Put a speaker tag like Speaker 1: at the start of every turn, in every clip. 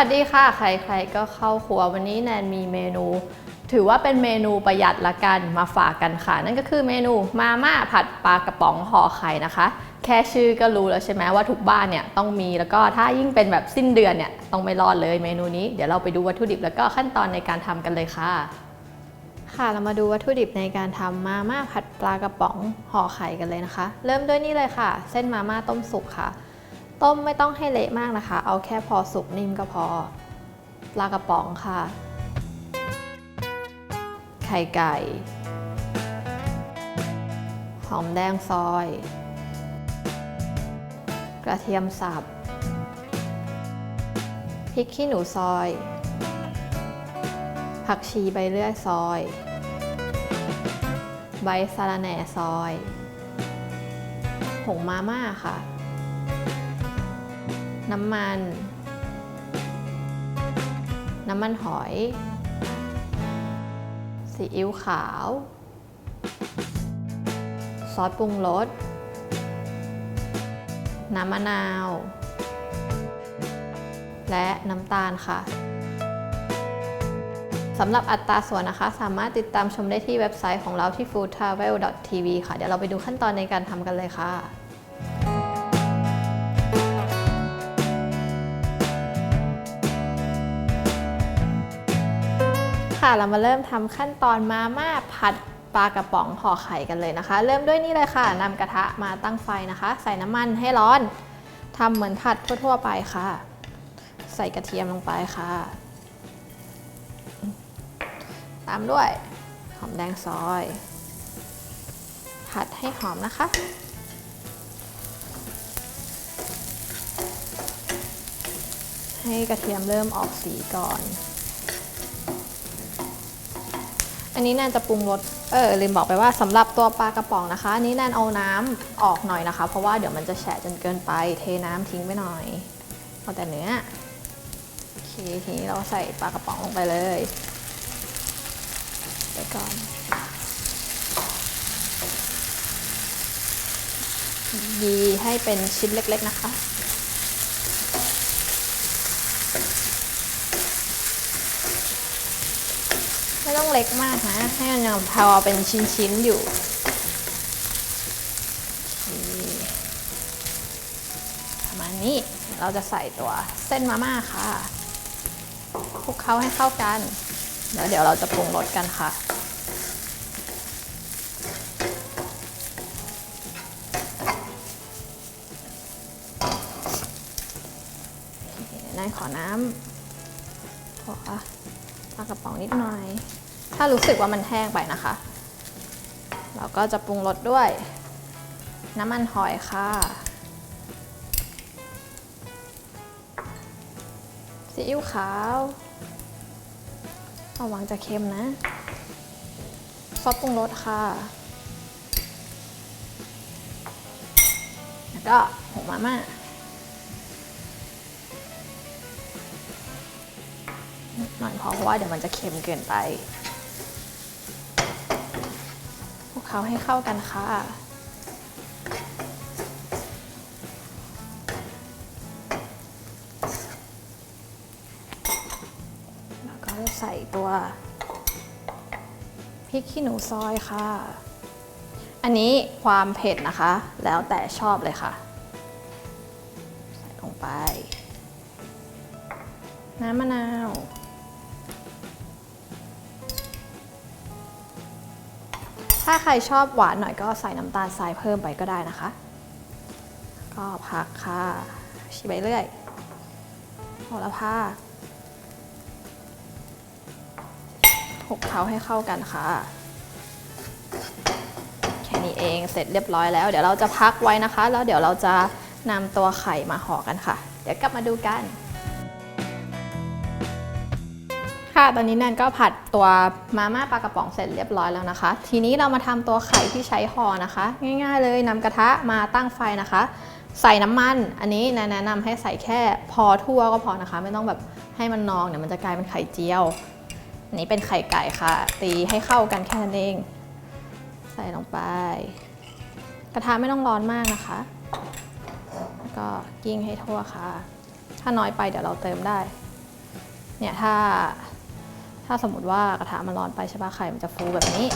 Speaker 1: วัสดีค่ะ ใครๆก็เข้าครัววันนี้แนนมีเมนู ถือว่าเป็นเมนูประหยัดละกันมาฝากกันค่ะ นั่นก็คือเมนูมาม่าผัดปลากระป๋องห่อไข่นะคะ แค่ชื่อก็รู้แล้วใช่ไหมว่าทุกบ้านเนี่ยต้องมีแล้วก็ถ้ายิ่งเป็นแบบสิ้นเดือนเนี่ยต้องไม่รอดเลยเมนูนี้เดี๋ยวเราไปดูวัตถุดิบแล้วก็ขั้นตอนในการทำกันเลยค่ะ ค่ะเรามาดูวัตถุดิบในการทำมาม่าผัดปลากระป๋องห่อไข่กันเลยนะคะ เริ่มด้วยนี่เลยค่ะ เส้นมาม่าต้มสุกค่ะ ต้มไม่ต้องให้เละมากนะคะ เอาแค่พอสุกนิ่มก็พอปลากระป๋องค่ะ ไข่ไก่ หอมแดงซอย กระเทียมสับ พริกขี้หนูซอย ผักชีใบเลื่อยซอย ใบสะระแหน่ซอย ผงมาม่าค่ะ น้ำมัน น้ำมันหอย ซีอิ๊วขาว ซอสปรุงรส น้ำมะนาว และน้ำตาลค่ะสำหรับอัตราส่วนนะคะ สามารถติดตามชมได้ที่เว็บไซต์ของเราที่ foodtravel.tv ค่ะ เดี๋ยวเราไปดูขั้นตอนในการทำกันเลยค่ะ ค่ะเรามาเริ่มทำขั้นตอนมาม่าผัดปลากระป๋องห่อไข่กันเลยนะคะ เริ่มด้วยนี่เลยค่ะนำกระทะมาตั้งไฟนะคะ ใส่น้ำมันให้ร้อนทำเหมือนผัดทั่วๆไปค่ะ ใส่กระเทียมลงไปค่ะ ตามด้วยหอมแดงซอย ผัดให้หอมนะคะให้กระเทียมเริ่มออกสีก่อน อันนี้แนนจะปรุงรส เออลืมบอกไปว่าสำหรับตัวปลากระป๋องนะคะ อันนี้แนนเอาน้ำออกหน่อยนะคะ เพราะว่าเดี๋ยวมันจะแฉะจนเกินไป เทน้ำทิ้งไปหน่อย เอาแต่เนื้อ โอเค ทีนี้เราใส่ปลากระป๋องลงไปเลย ไปก่อน ยีให้เป็นชิ้นเล็กๆนะคะ ไม่ต้องเล็กมากนะ ให้มันยังพอเป็นชิ้นๆอยู่ประมาณนี้เราจะใส่ตัวเส้นมาม่าค่ะคลุกเคล้าให้เข้ากันแล้วเดี๋ยวเราจะปรุงรสกันค่ะนั่นขอน้ำขอ ปลากระป๋องนิดหน่อย ถ้ารู้สึกว่ามันแห้งไปนะคะ เราก็จะปรุงรสด้วย น้ำมันหอยค่ะซีอิ๊วขาวระวังจะเค็มนะ ซอสปรุงรสค่ะ แล้วก็ผงมาม่า หน่อยพอเพราะว่าเดี๋ยวมันจะเค็มเกินไปคลุกเคล้าให้เข้ากันค่ะแล้วก็ใส่ตัวพริกขี้หนูซอยค่ะ อันนี้ความเผ็ดนะคะ แล้วแต่ชอบเลยค่ะ ใส่ลงไป น้ำมะนาว ถ้าใครชอบหวานหน่อยก็ใส่น้ำตาลทรายเพิ่มไปก็ได้นะคะ ก็ผักค่ะชีใบเรื่อยโหระพาคลุกเคล้าให้เข้ากันค่ะ แค่นี้เองเสร็จเรียบร้อยแล้ว เดี๋ยวเราจะพักไว้นะคะ แล้วเดี๋ยวเราจะนำตัวไข่มาห่อกันค่ะ เดี๋ยวกลับมาดูกัน ค่ะ ตอนนี้แนนก็ผัดตัวมาม่าปลากระป๋องเสร็จเรียบร้อยแล้วนะคะ ทีนี้เรามาทำตัวไข่ที่ใช้ห่อนะคะ ง่ายๆเลยนำกระทะมาตั้งไฟนะคะ ใส่น้ำมัน อันนี้แนนแนะนำให้ใส่แค่พอทั่วก็พอนะคะ ไม่ต้องแบบให้มันนองเดี๋ยวมันจะกลายเป็นไข่เจียว อันนี้เป็นไข่ไก่ค่ะ ตีให้เข้ากันแค่นั้นเอง ใส่ลงไป กระทะไม่ต้องร้อนมากนะคะ แล้วก็กิ้งให้ทั่วค่ะ ถ้าน้อยไปเดี๋ยวเราเติมได้เนี่ยถ้า ถ้าสมมติว่ากระทะมันร้อนไปใช่ปะไข่มันจะฟูแบบนี้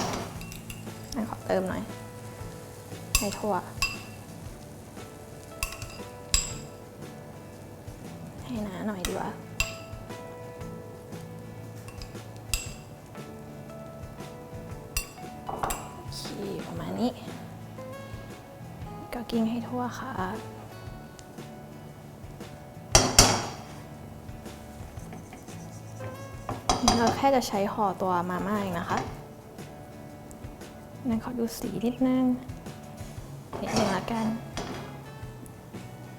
Speaker 1: งั้นขอเติมหน่อยให้ทั่ว ให้หนาหน่อยดีกว่าประมาณนี้ก็กิ้งให้ทั่วค่ะ เราแค่จะใช้ห่อตัวมาม่าเองนะคะนั่นขอดูสีนิดนึงนิดนึงละกัน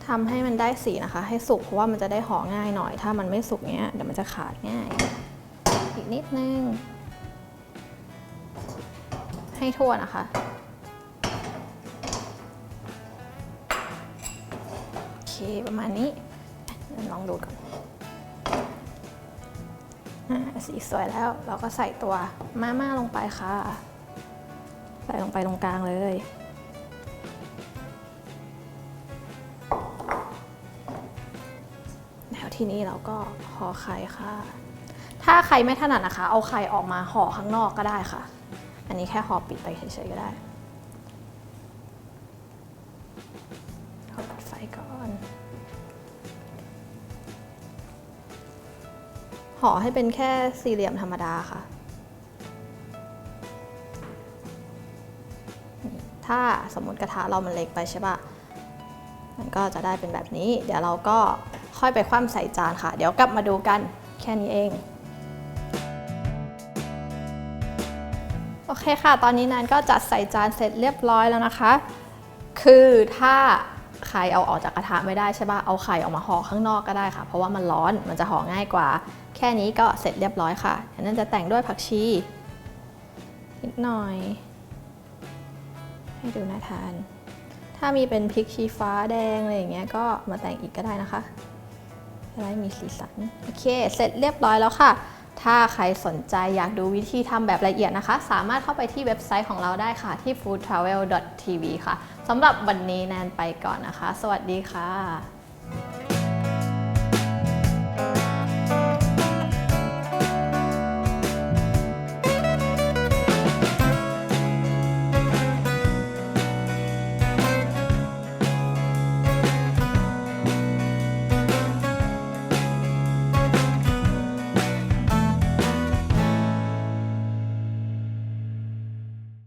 Speaker 1: ทำให้มันได้สีนะคะ ให้สุกเพราะว่ามันจะได้ห่อง่ายหน่อย ถ้ามันไม่สุกเนี้ยเดี๋ยวมันจะขาดง่าย อีกนิดนึง ให้ทั่วนะคะโอเคประมาณนี้ลองดูก่อน สีสวยแล้วเราก็ใส่ตัวมาม่าลงไปค่ะ ใส่ลงไปตรงกลางเลย แล้วทีนี้เราก็ห่อไข่ค่ะ ถ้าใครไม่ถนัดนะคะ เอาไข่ออกมาห่อข้างนอกก็ได้ค่ะ อันนี้แค่ห่อปิดไปเฉยๆก็ได้ขอปิดไฟก่อน ห่อให้เป็นแค่สี่เหลี่ยมธรรมดาค่ะ ถ้าสมมติกระทะเรามันเล็กไปใช่ปะมันก็จะได้เป็นแบบนี้ เดี๋ยวเราก็ค่อยไปคว่ำใส่จานค่ะ เดี๋ยวกลับมาดูกันแค่นี้เอง โอเคค่ะ ตอนนี้นันก็จัดใส่จานเสร็จเรียบร้อยแล้วนะคะ คือถ้า ไข่เอาออกจากกระทะไม่ได้ใช่ปะเอาไข่ออกมาห่อข้างนอกก็ได้ค่ะ เพราะว่ามันร้อนมันจะห่อง่ายกว่า แค่นี้ก็เสร็จเรียบร้อยค่ะนันจะแต่งด้วยผักชีนิดหน่อย ให้ดูน่าทาน ถ้ามีเป็นพริกชี้ฟ้าแดงอะไรอย่างเงี้ยก็มาแต่งอีกก็ได้นะคะจะได้มีสีสัน โอเค เสร็จเรียบร้อยแล้วค่ะ ถ้าใครสนใจอยากดูวิธีทำแบบละเอียดนะคะ สามารถเข้าไปที่เว็บไซต์ของเราได้ค่ะที่ foodtravel.tv ค่ะสำหรับวันนี้แนนไปก่อนนะคะ สวัสดีค่ะ